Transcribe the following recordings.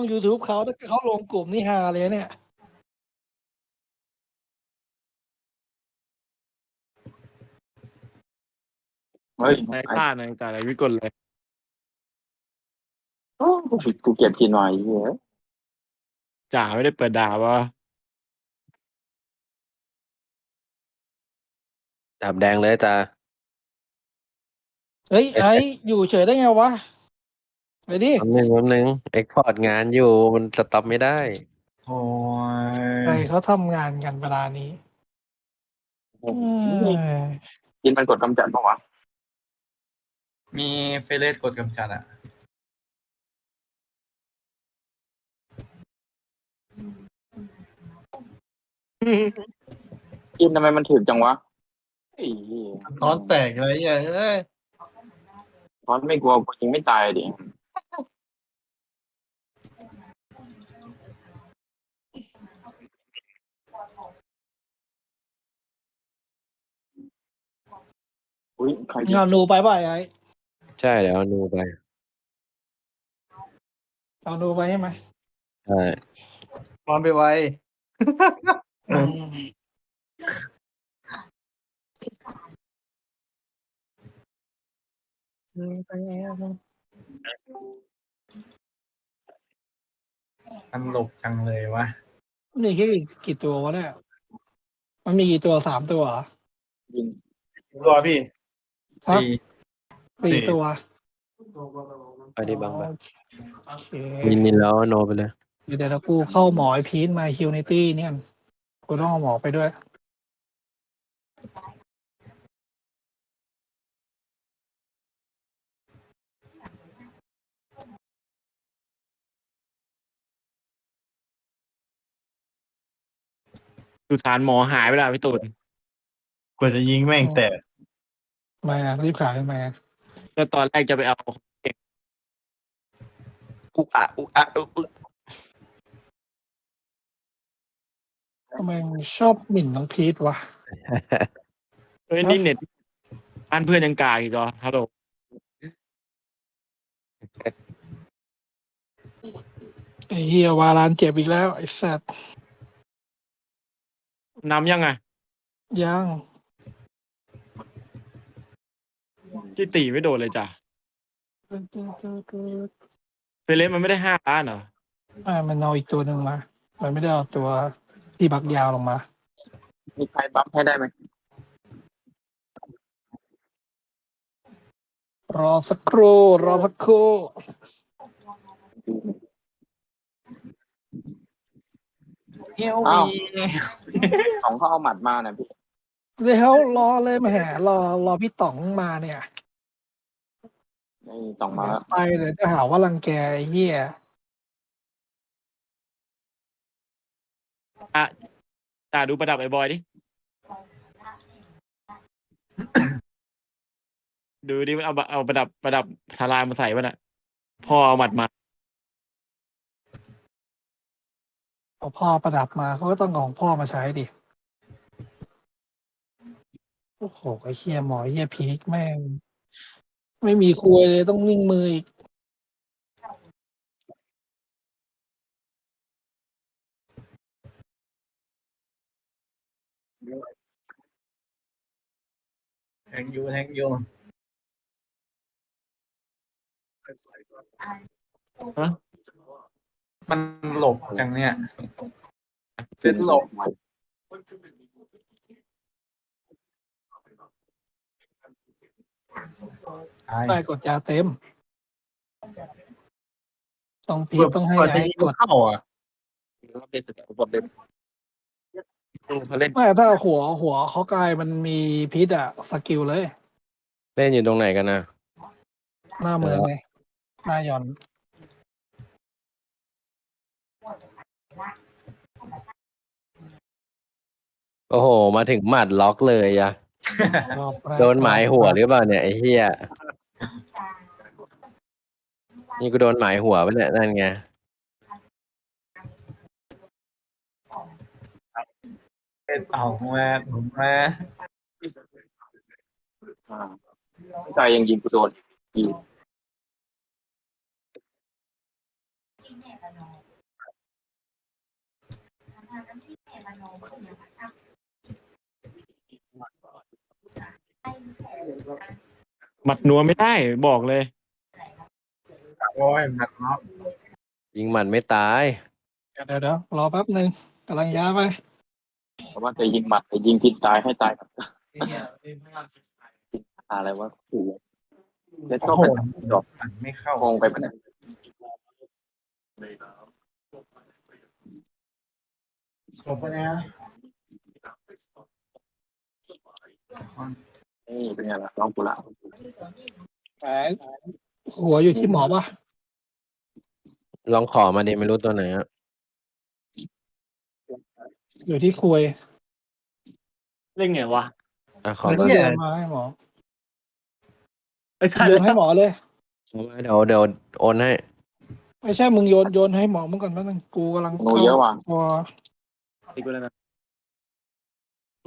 อง YouTube เขาถ้าเขาลงกลุ่มนี่ฮาเลยเนี่ย เฮ้ยในพลาดในแต่อะไรวิกลเลยโอ้กูเก็บกินหน่อยเหี้ยจ่าไม่ได้เปิดด่าว่าดับแดงเลยจ้าเฮ้ยไอ้อยู่เฉยได้ไงวะ ไปดิแป๊บนึงแป๊บนึงเอ็กพอร์ตงานอยู่มันสต็อปไม่ได้โอ้ไอ้ยเขาทำงานกันเวลานี้อืมกินมันกดกำจัดปะวะมีเฟรสกดกำจัดอะกินทำไมมันถึกจังวะไอ้เหี้ยท้อนแตกเลยอย่างเอ้ยท้อนไม่กลัวกูยิงไม่ตายดิ อุ้ยใครเงาหนูไปป่ะไอ้ใช่เดี๋ยวเอานูไปเอาหนูไปใช่ไหมใช่นอนไปไวอืมมันหลบจังเลยวะนี่แค่กี่ตัววะเนี่ย มันมีกี่ตัวสามตัวเหรอยิง รอพี่ ฮะสี่สี่ ตัวไปดิบังไปโอเคมินมินแล้วโนไปเลย เดี๋ยวเดี๋ยวกูเข้าหมอไอพีทมาฮิวในตี้เนี่ย กูต้องเอาหมอไปด้วย สุสานหมอหายไปแล้วพี่ตูนกว่าจะยิงแม่งแตก มารีบขายมาก็ตอนแรกจะไปเอาอุอะอุอะอุอุทำไมมึงชอบหมิ่นน้องพีทวะเอ้ยนี่เน็ตบ้านเพื่อนยังกากอีกเหรอฮัลโหลไอ้เฮียวาลานเจ็บอีกแล้ว ไอ้สัตว์นำยังไงยัง ที่ตีไม่โดนเลยจ้ะเฟเลสมันไม่ได้ห้าล้านเหรออ่ามันเอาอีกตัวหนึ่งมา มันไม่ได้เอาตัวที่บักยาวลงมา มีใครบัฟให้ได้ไหมรอสักครู่ รอสักครู่เฮียวอ้าวมีสองเขาเอาหมัดมานะพี่ เดี๋ยวรอเลยมาแห่รอรอพี่ต๋องมาเนี่ย นี่สองมาแล้วไปเดี๋ยวจะหาว่ารังแกไอ้เฮียอะจ่าดูประดับไอ้บอยดิ ดูดิมันเอาบะเอาประดับประดับทารายมาใส่ป่ะน่ะพ่อเอาหมัดมาเอาพ่อประดับมาเขาก็ต้องเอาของพ่อมาใช้ดิ โอ้โหไอ้เฮียหมอไอ้เฮียพีคแม่ง ไม่มีคุยเลยต้องนิ่งมืออีกแทงอยูแทงอยูฮะมันหลบจังเนี่ย เซตหลบ ตายได้กดยาเต็ม ต้องพีคต้องให้กว่าจะไอ้ยิงกดเข้าอะรอบเด็ดสุดรอบเด็ดเขาเล่นไม่ถ้าหัวหัวเขากลายมันมีพิษอะสกิลเลย เล่นอยู่ตรงไหนกันนะหน้าเมืองเลยหน้ายอน โอ้โห มาถึงหมัดล็อกเลยอะรอบแรก โดนหมายหัวหรือเปล่าเนี่ยไอ้เหี้ยนี่กูโดนหมายหัวไปะเนี่ยนั่นไงเป็นเอาแม่ผมแม่อ่าใจยังยิงกูโดนอีก หมัดนัวไม่ได้บอกเลย โอ้ยหมัดเนาะยิงหมัดไม่ตาย เดี๋ยวเดี๋ยวเดี๋ยวรอแป๊บหนึ่งกำลังย้ายไป เพราะว่าจะยิงหมัดจะยิงทิศตายให้ตายกับอะไรวะขู่แล้วก็โอ้โหเป็นจบหมัดไม่เข้าคงไปปะเนี่ยจบไปแล้ว นี่เป็นไงล่ะลองกูละแหมหัวอยู่ที่หมอปะลองขอมาดิไม่รู้ตัวไหนอะอยู่ที่คุยเล่นไงวะอะขอแล้วมาก็โยนมาให้หมอไอ้ใช่โยแล้นให้วหมอเลย ขอมาเดี๋ยวเดี๋ยวโอนให้ไม่ใช่มึงโยนโยนให้หมอมึงก่อนแป๊บนึงกูกำลังหนูเยอะว่ะตัวตีกูแล้วนะ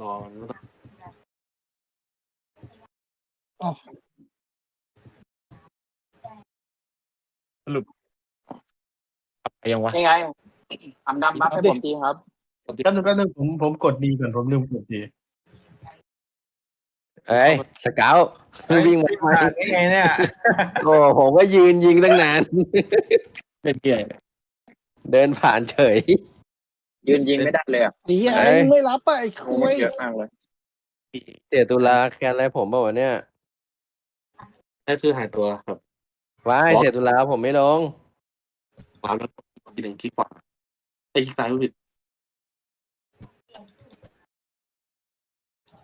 รออ๋ อยังวะ ยังไงทำดำบัฟให้ผมทีครับแป๊บนึงแป๊บนึงผมผมกดดีก่อนผมลืมกดดีเอ้ยสเกลวิ่งมาทำไมผ่านได้ไงเนี่ยโอ้ผมว่ายืนยิงตั้งนาน เล่นเกียร์เดินผ่านเฉย ยืนยิงไม่ได้เลยอะดีไอ้เอ้ยมึงไม่รับอะไอ้โอ้คุโหยเยอะมากเลย เสียตุลาแคนอะไรผมบอกว่าวะเนี่ย นั่นคือหายตัวครับว้ายเสียตุลาผมไม่ลงขวาแล้วทีหนึ่งคลิกขวาไอ้คลิกซ้ายก็ผิด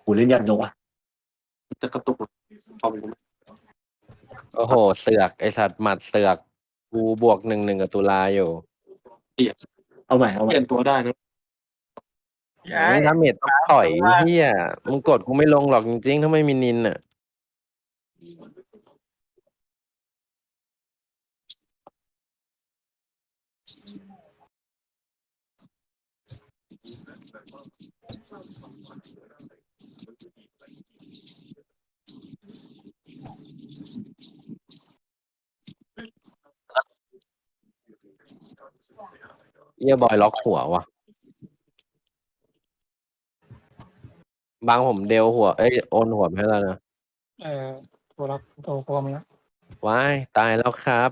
กูเล่นยากจังวะจะกระตุกเอาไปโอ้โห เสือกไอสัตว์หมัดเสือกกูบวกหนึ่งหนึ่งกับตุลาอยู่เอาใหม่เอาใหม่เปลี่ยนตัวได้นะย้ายไม่ทำเมดต้องต่อยเฮียมึงกดกูไม่ลงหรอกจริงๆถ้าไม่มีนินอะ เยี่ยบอยล็อกหัววะบางผมเดวหัว เอ้ยโอนหัวไปให้แล้วนะเออตัวรับตัวกลัวมันแล้วว้ายตายแล้วครับ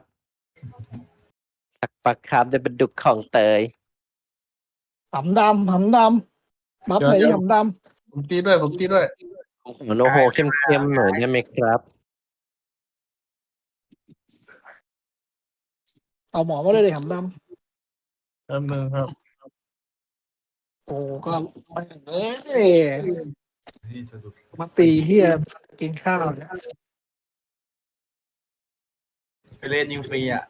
สักปักครับได้เป็นดุกของเตยหำดำหำดำ บัฟไหนที่หำดผมตีด้วย ผมตีด้วยหัวโนโฮเข้มๆหน่อยได้ไหมครับำเอาหมอมาเลยเลยหำดแป๊บนึงครับำโอ้ก็ไม่เอ้ยนี่สะดุดมาตีเฮียกินข้าวเนี่ยไปเล่นยิงฟรีอะ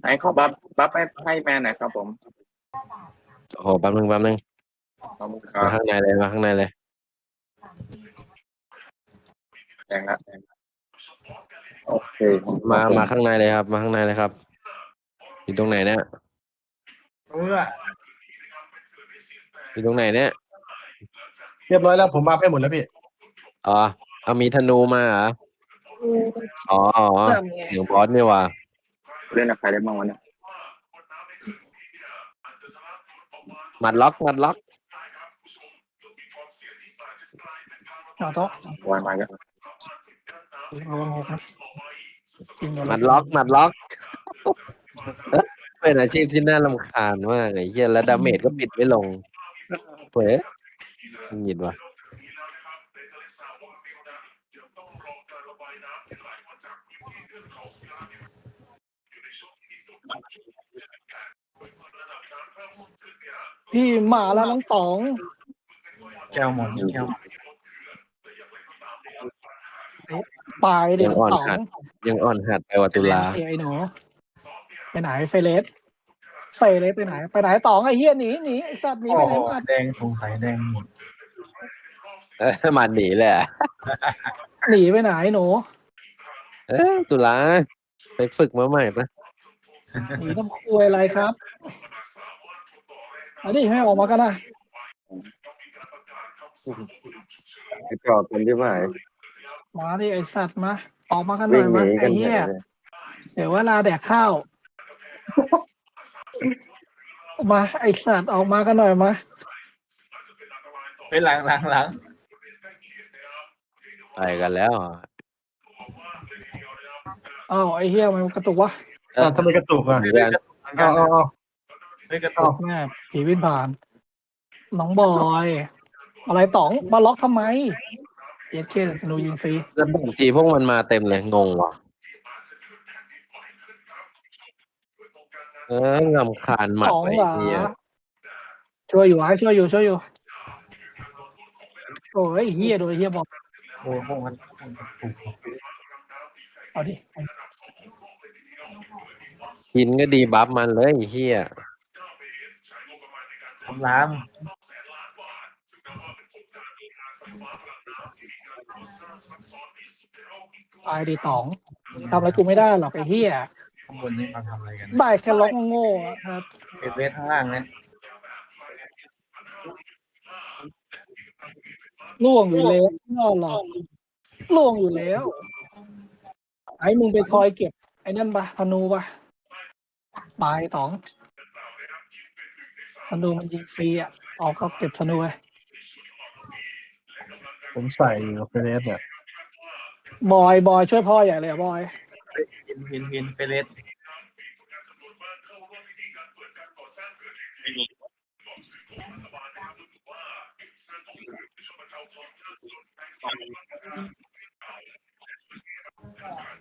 ไหนขอบัฟบัฟให้ให้แมนหน่อยครับผม โอ้โหแป๊บนึงแป๊บนึงขอบคุณคมารับข้างในเลยมาข้างในเลย แดงละแดงละโอเคมา มาข้างในเลยครับ มาข้างในเลยครับ อยู่ตรงไหนเนี่ยเมื่ออยู่ตรงไหนเนี่ย เรียบร้อยแล้วผมบัฟให้หมดแล้วพี่ อ๋อเอามีธนูมาเหรอ อ๋ออ๋อเสียงบอสนี่ว่ะเล่นกับใครได้บ้างวะเนี่ย มัดล็อกหมัดล็อกเอาโต๊ะวันมาแล้วระวังหกนะกินเดี๋ยวหมัดล็อกหมัดล็อกเป็นอาชีพที่น่ารำคาญมากไอ้เหี้ยแล้วดาเมจก็ปิดไม่ลงเว้ยหงิดว่ะ พี่มาแล้วน้องต๋อง แก้วหมดแก้วปลายเด็กน้องต๋องยังอ่อนหัดไปกว่าตุลาเอ้ยไอ้หนูไปไหนเฟเลสเฟเลสไปไหน ไปไหนต๋องไอ้เฮียหนีหนีไอ้สัตว์หนีโอ้ไปไหนโหมาแดงสงสัยแดงหมดเอ้ยมันหนีเลยอะหนีไปไหนหนู เอ้ยตุลาไปฝึกมาใหม่ปะ หนีต้องคุยอะไรครับอันนี้ให้ออกมากันนะกรอบเป็นที่ไหนมาดิไอ้สัตว์มาออกมากันหน่อยมาไอ้เหี้ยเดี๋ยวเวลาแดกข้าว มาไอสัตว์ออกมากันหน่อยมาไปหลังหลังหลังไปกันแล้ว อ้าวไอเฮียมันกระตุกวะ อ้าวทำไมกระตุกอะเหมือนกันเอาเอาเอาไม่กระตุกแม่ผีวินผ่าน น้องบอย อะไรต๋องมาล็อกทำไมเอสเคสนูยิงฟรีแล้วบางทีพวกมันมาเต็มเลยงงว่ะ เอองำคาญหมัดต๋องไปเหรอเฮียช่วยอยู่ไอ้ช่วยอยู่ช่วยอยู่โอ้ยเฮียโดนไอ้เฮียบอกโอ้โหมันเอาดิ กินก็ดีบัฟมันเลยไอ้เฮียผมล้างตายดิต๋องทำอะไรกูไม่ได้หรอกไอ้เฮียข้างบนนี่เขาทำอะไรกันได้แค่ล็อกโง่ๆอะครับเอเวสข้างล่างเนี่ยล่วงอยู่แล้วนอนหรอกล่วงอยู่แล้ว ไอ้มึงไปคอยเก็บ ไอ้นั่นปะธนูปะ ปลายต๋องธนูมันยิงฟรีอะเอาเขาเก็บธนูไว้ผมใส่อยู่เฟรสเนี่ยบอยบอยช่วยพ่อใหญ่เลยอะบอยพินพินพินเฟเลส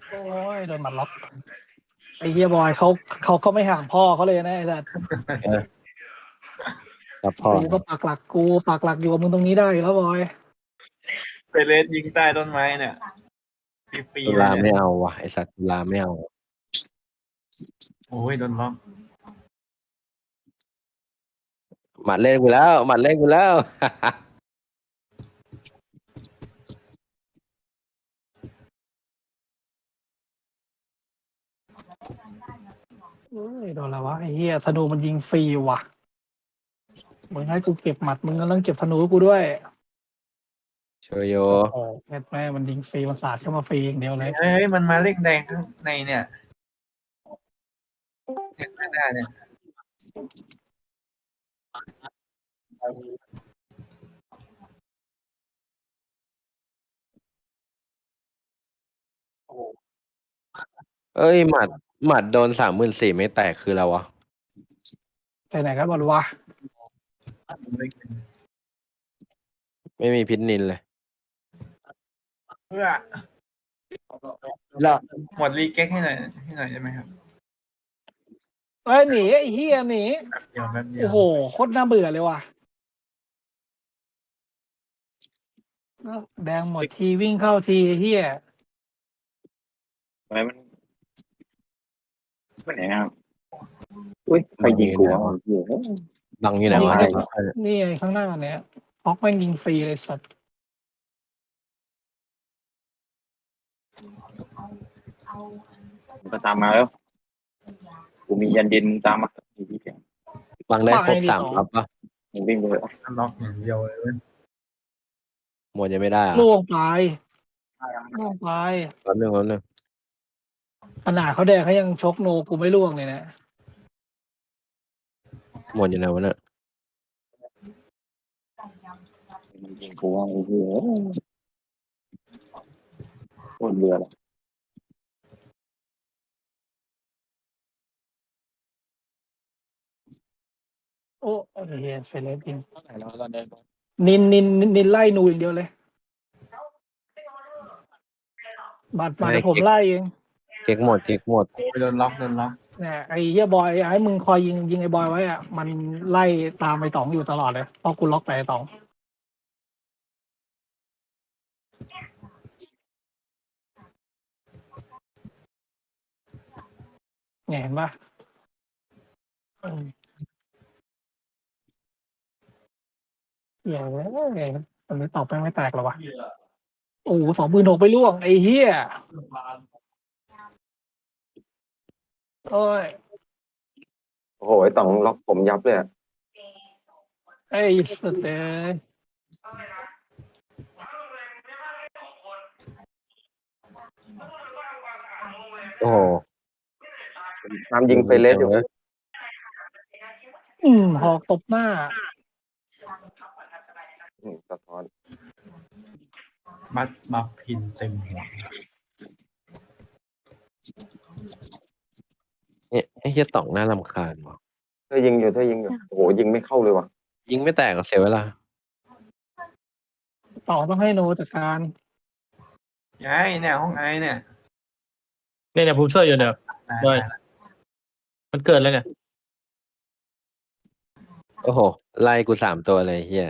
โอ้ยโดนหมัดล็อก ไอ้เฮียบอยเขาเขาเขาไม่ห่างพ่อเขาเลยนะไอ้สัตว์กับพอกูก็ปักหลักกูปักหลักอยู่กับมึงตรงนี้ได้อยู่แล้วบอยเฟเลสยิงใต้ต้นไม้เนี่ยฟรีตุๆเลลายไม่เนี่ยเอาว่ะไอสัตว์ตุลาไม่เอาโอ้ยโดนล็อกหมัดเล่นกูแล้วหมัดเล่นกูแล้ว เอ้ยโดนแล้ววะไอ้เฮียธนูมันยิงฟรีว่ะ มึงให้กูเก็บหมัดมึงก็ต้องเก็บธนูให้กูด้วยโชโยโอ้แม่แม่มันยิงฟรีมันสาดเข้ามาฟรีอย่างเดียวเลยเฮ้ยมันมาเล่งแดงข้างในเนี่ยเนี่ยข้างหน้าเนี่ยเอ้ยหมัด หมัดโดนสามหมื่นสี่ไม่แตกคืออะไรวะ ไปไหนกันบอลวะไม่กินไม่มีพิษนินเลย เพื่อหมดรีเก๊กให้หน่อยให้หน่อยได้ไหมครับเอ้ยหนีไอ้เฮียหนีเดี๋ยวแป๊บเดียวโอ้โหโคตรน่าเบื่อเลยว่ะเอ้าแดงหมดทีวิ่งเข้าทีไอ้เฮียทำไมมัน ไม่ไหนครับอุ้ยใครยิงกูวะเหี้ยบังอยู่ไหนวะนี่ไงข้างหน้าเนี่ยฮอกแม่งยิงฟรีเลยสัตว์มันก็ตามมาแล้ว กูมียันดินมึงตามมาอีกทีเดียวบังได้ครบสามครับปะมึงวิ่งไปเลยล็อกอย่างเดียวเลยเว้ยหมดยังไม่ได้อะล่วงไปล่วงไปแป๊บนึงแป๊บนึง ขนาดเขาแดงเขายังชกโนกูไม่ล่วงเลยนะหมดอยู่ไหนวะเนี่ยมันยิงกูว่าไอ้เหี้ยโคตรเรือเลยโอ้ไอ้เฮียเฟรนยิงเท่าไหร่แล้วตอนเดินนินนินนินไล่หนูอย่างเดียวเลยบัตรมาเดี๋ยวผมไล่เอง เก๊กหมดเก๊กหมดโอ้ยโดนล็อกโดนล็อกเนี่ยไอ้เฮียบอยไอ้มึงคอยยิงยิงไอ้บอยไว้อะมันไล่ตามไอ้ต๋องอยู่ตลอดเลยเพราะกูล็อกแต่ไอ้ต๋องเนี่ยเห็นปะเออเหี้ยเลยอันนี้ตอบไปไม่แตกหรอวะโอ้โหสองปืนหกไปล่วงไอ้เฮีย โอ้ยโอ้โหไอ้ต่องล็อกผมยับเลยอะไอ้สุดเลยโอ้โหตามยิงไปเลสอยู่อืมหอกตบหน้า อืมสะท้อนมัดมาพินเต็มหัว เนี่ยไอ้เหี้ยต่องน่ารำคาญว่ะ เธอยิงอยู่เธอยิงอยู่โอ้โหยิงไม่เข้าเลยว่ะยิงไม่แตกก็เสียเวลา ต่อต้องให้โนจัดการ ไอ้เนี่ยห้องไอ้เนี่ยเนี่ยเนี่ยผมช่วยอยู่เนี่ยได้มันเกิดแล้วเนี่ย โอ้โห ไล่กูสามตัวเลยเฮีย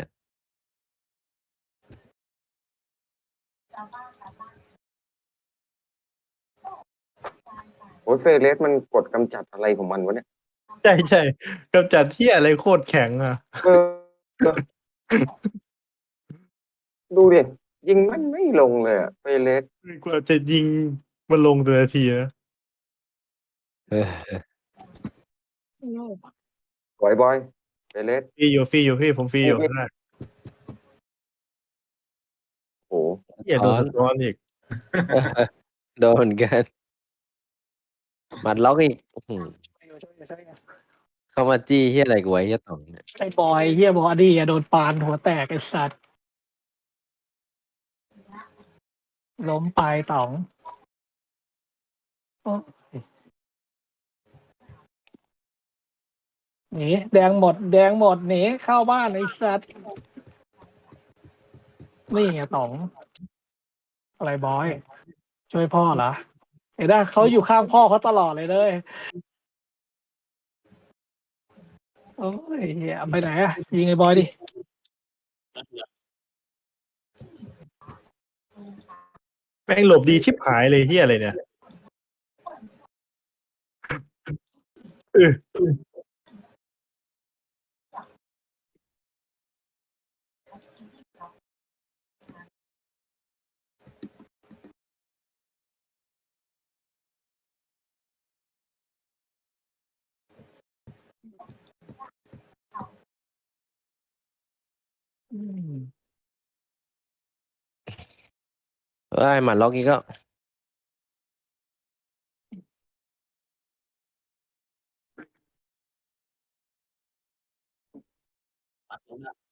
อ้ยเฟรเลสมันกดกำจัดอะไรของมันวะเนี่ยใช่ใช่กำจัดที่อะไรโคตรแข็งอะ เออเออดูดิยิงมันไม่ลงเลยอะเฟรเลสกว่าจะยิงมันลงแต่ละทีนะ เออสวยบอยเฟรเลสฟรีอยู่ฟรีอยู่พี่ผมฟรีอยู่ได้โอ้โหเหี้ยโดนสะท้อนอีก โดนเหมือนกัน มัดล็อกอีกอื้อหือเข้ามาจี้เฮียอะไรกูไว้เฮียต่องเนี่ยไอ้บอยเฮียบอดี้อะโดนปานหัวแตกไอ้สัตว์ล้มไปต๋องโอ้ยหนีแดงหมด แดงหมดหนีเข้าบ้านไอ้สัตว์นี่ไงต๋อง อะไรบอย ช่วยพ่อเหรอ เห็นไหมเขาอยู่ข้างพ่อเขาตลอดเลยเลยโอ้ยเหี้ยไปไหนอะยิงไอ้บอยดิแม่งหลบดีชิบหายเลยเฮียอะไรเนี่ย เอออืม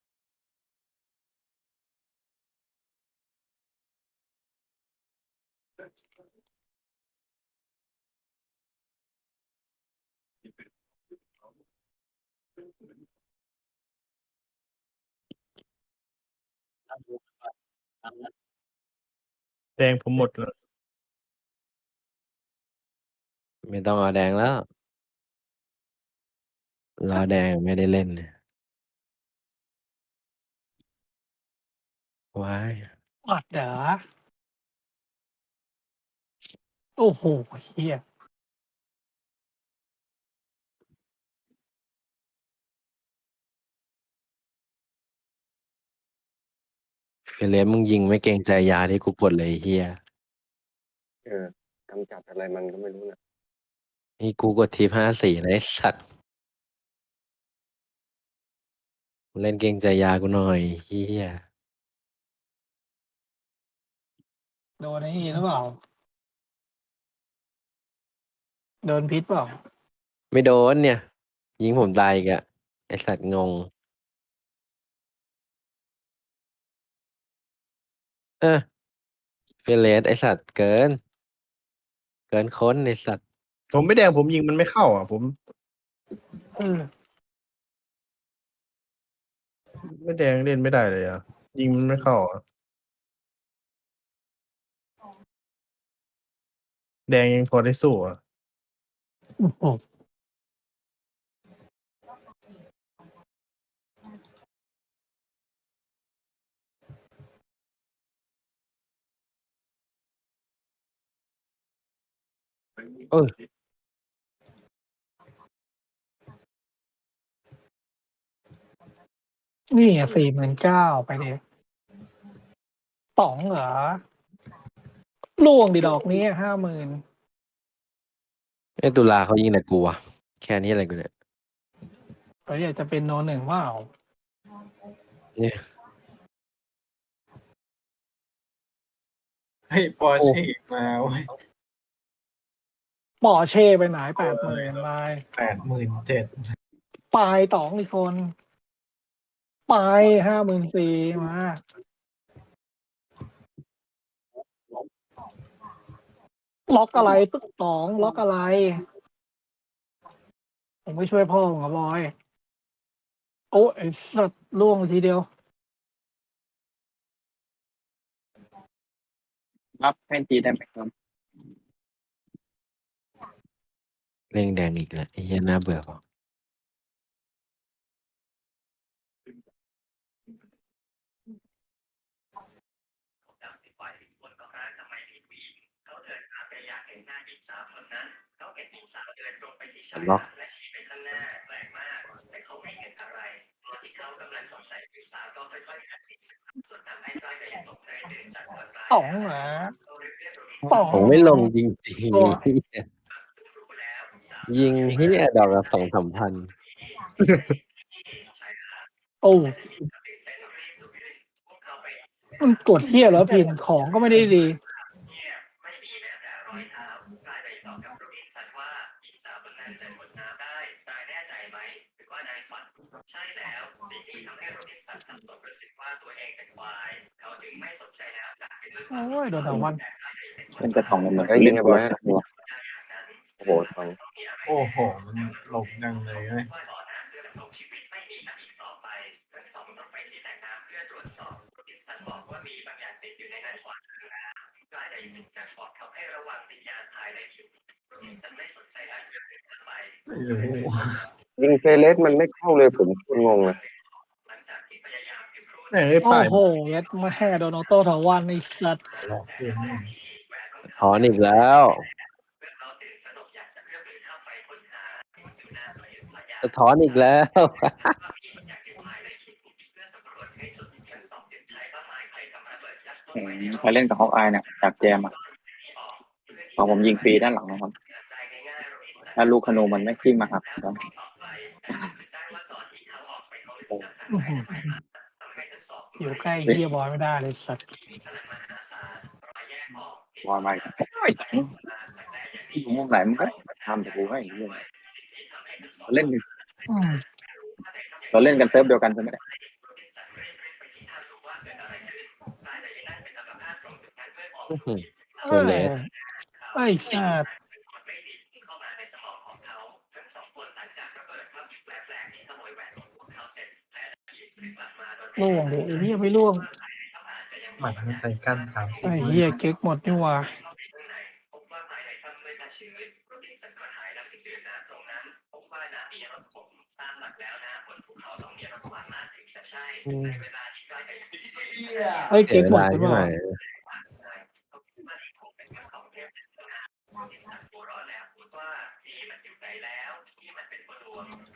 เอ้ยหมัดล็อกอีกก็แดงผมหมดแล้ว ไม่ต้องเอาแดงแล้ว รอแดงไม่ได้เล่นเนี่ยว้ายอัดเหรอโอ้โหเฮีย เฟรเลสมึงยิงไม่เกรงใจยาที่กูกดเลยไอ้เฮียเออกำจัดอะไรมันก็ไม่รู้นะนี่กูกดทีห้าสี่นะไอ้สัตว์เล่นเกรงใจยากูหน่อยเฮียโดนไอ้นี่หรือเปล่า โดนพิษเปล่า ไม่โดนเนี่ย ยิงผมตายอีกอะไอสัตว์งง เออเฟเลสไอสัตว์เกิน เกินค้นไอสัตว์ผมไม่แดงผมยิงมันไม่เข้า อะผมไม่แดงเล่นไม่ได้เลยอะ ยิงมันไม่เข้าอะแดงยังพอได้สู้อะ โอ้โห เออ นี่สี่หมื่นเก้าไปเลยป๋องเหรอล่วงดิดอกนี้ห้าหมื่นไอตุลาเขายิงแต่กูอะแค่นี้อะไรกูเนี่ยเราอยากจะเป็นโนหนึ่งว่าเนี่ยเฮ้ยปอร์เช่มาเว้ย ปอเช่ไปไหนแปดหมื่นไปแปดหมื่นเจ็ดปลายตองอีกคนปลายห้าหมื่นสี่มาล็อกอะไรตึกตอง ล็อกอะไร ผมไม่ช่วยพ่อของบอย โอ้ไอ้สัตว์ล่วงทีเดียว รับให้ตีได้ไหมครับ เร่งแดงอีกแล้ว ไอ้เหี้ย น่าเบื่อเปล่าล็อกตองเหรอตองผมไม่ลงจริงโอ้ๆเหี้ ยยิงเฮียดอกละสองสามพันโอ้มันกดเที่ยแล้วพินของก็ไม่ได้ดีโอ้ยโดนดาวันมันจะของมันเหมือนเฮ้ยเล่นเรียบกัร้บอยแล้ว โอ้โหทองโอ้โห มันหลบยังเลยเว้ยไม่รู้ยิงเฟเลสมันไม่เข้าเลยผมคนงงเลยไหนไอ้โอ้ป่ายโหยัดมาแห่โดนออโต้ถาวันในสัตว์หลอกเกมนี่ถอนอีกแล้ว จะถอนอีกแล้ว อืมใครเล่นกับฮอกอายเนี่ยจากแจมอะเอาผมยิงฟรีด้านหลังนะครับ ถ้าลูกขนูมันไม่ขึ้นมาครับครับอื้อหืออยู่ใกล้เฮียบอยไม่ได้เลยสัตว์วอยมาอีกไอ้ตังอยู่มุมไหนมันก็ทำแต่กูให้เรื่องเราเล่นอืมเราเล่นกันเซิร์ฟเดียวกันใช่ไหมอื้อหือเอตัวอเล็กไอ้สัตว์ล่วงเลยไอ้เฮียไม่ล่วงหมัดมันใส่กันสามสิบไอ้เฮียเก๊กหมดนี่หว่า อืมไอ้ยเสีเก๊ยกเวหมดลาใช่ใช่ไหไหมม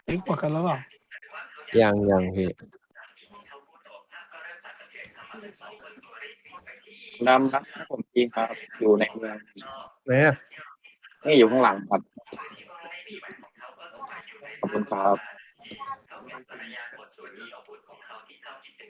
เก๊กหมดกันแล้วเปล่ายังยังพี่นำครับผมจริงครับ อยู่ในเมืองไหนอะนี่อยู่ข้างหลังครับขอบคุณครับ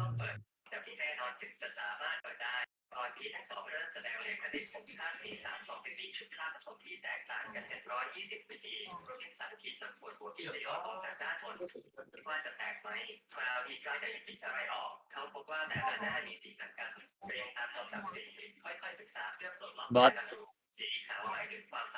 ต้องเปิดแต่ที่แน่นอนจึงจะสามารถเปิดได้ ตอนที่ทั้งสองเริ่มแสดงเลขคณิตของชาติสีสามสองเป็นมีชุดล่าผสมที่แตกต่างกัน 720วิธีโปรเจกต์สารคิดจนปวดหัวที่จะย้อนออกจากด้านบนว่าจะแตกไหมคราวนี้ใครได้คิดอะไรออก เขาพบว่าแต่ละหน้ามีสีต่างกันเรียงตามลำดับสีค่อยๆศึกษาเพื่อทดลองบอสสีขาวหมายถึงความส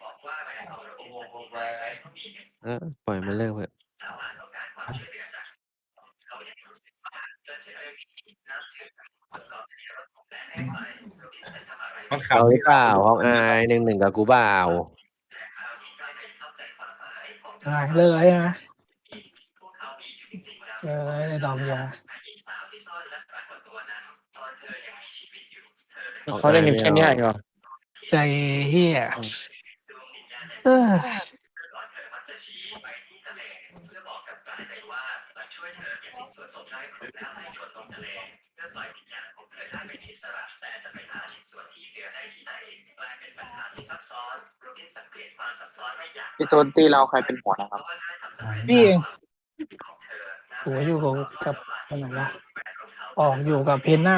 ออ ปล่อยมันเลิกเถอะมันเอาขำหรือเปล่าฮอกอายหนึ่งหนึ่งกับกูเปล่าอะไรเลิกเลยนะเลิกเลยดอกยาเขาเล่นกันแค่เนี้ยเหรอใจเฮียเออ พี่ต้นที่เราใครเป็นหัวนะครับ พี่เองโหัวอยู่กับคนไหนวะออกอยู่กับเพนน่า